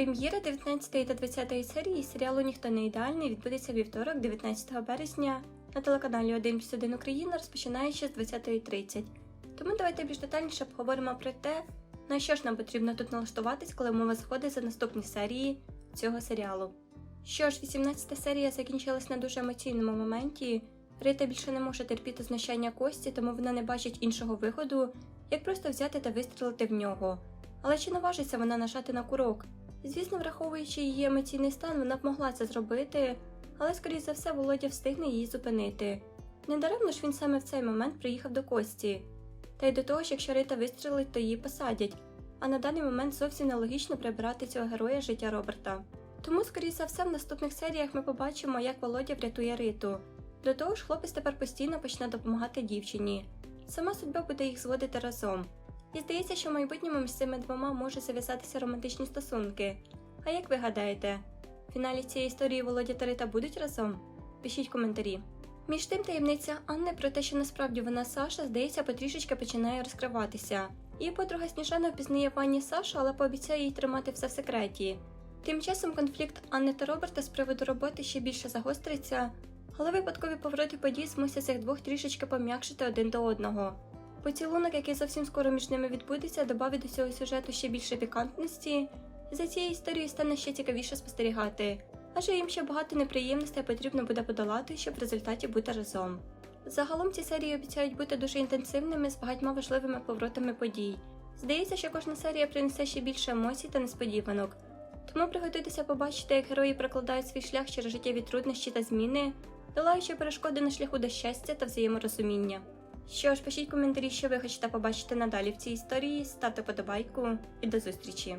Прем'єра 19 та 20 серії серіалу Ніхто не ідеальний відбудеться вівторок, 19 березня на телеканалі 1 плюс 1 Україна, розпочинаючи з 20.30. Тому давайте більш детальніше обговоримо про те, на що ж нам потрібно тут налаштуватись, коли мова заходить за наступні серії цього серіалу. Що ж, 18 серія закінчилась на дуже емоційному моменті. Рита більше не може терпіти знущання Кості, тому вона не бачить іншого виходу, як просто взяти та вистрелити в нього. Але чи наважиться вона нажати на курок? Звісно, враховуючи її емоційний стан, вона б могла це зробити, але, скоріш за все, Володя встигне її зупинити. Недаремно ж він саме в цей момент приїхав до Кості. Та й до того ж, якщо Рита вистрелить, то її посадять, а на даний момент зовсім нелогічно прибирати цього героя життя Роберта. Тому, скоріш за все, в наступних серіях ми побачимо, як Володя врятує Риту. До того ж, хлопець тепер постійно почне допомагати дівчині. Сама судьба буде їх зводити разом. І здається, що в майбутньому між цими двома може зав'язатися романтичні стосунки. А як ви гадаєте, в фіналі цієї історії Володя та Рита будуть разом? Пишіть коментарі. Між тим таємниця Анни про те, що насправді вона Саша, здається, потрішечки починає розкриватися. Її подруга Сніжана впізнає в Анні Сашу, але пообіцяє їй тримати все в секреті. Тим часом конфлікт Анни та Роберта з приводу роботи ще більше загостриться, але випадкові повороти подій змусять цих двох трішечки пом'якшити один до одного. Поцілунок, який зовсім скоро між ними відбудеться, додавить до цього сюжету ще більше пікантності. За цією історією стане ще цікавіше спостерігати, адже їм ще багато неприємностей потрібно буде подолати, щоб в результаті бути разом. Загалом ці серії обіцяють бути дуже інтенсивними з багатьма важливими поворотами подій. Здається, що кожна серія принесе ще більше емоцій та несподіванок. Тому приготуйтеся побачити, як герої прокладають свій шлях через життєві труднощі та зміни, долаючи перешкоди на шляху до щастя та взаєморозуміння. Що ж, пишіть коментарі, що ви хочете побачити надалі в цій історії, ставте подобайку і до зустрічі!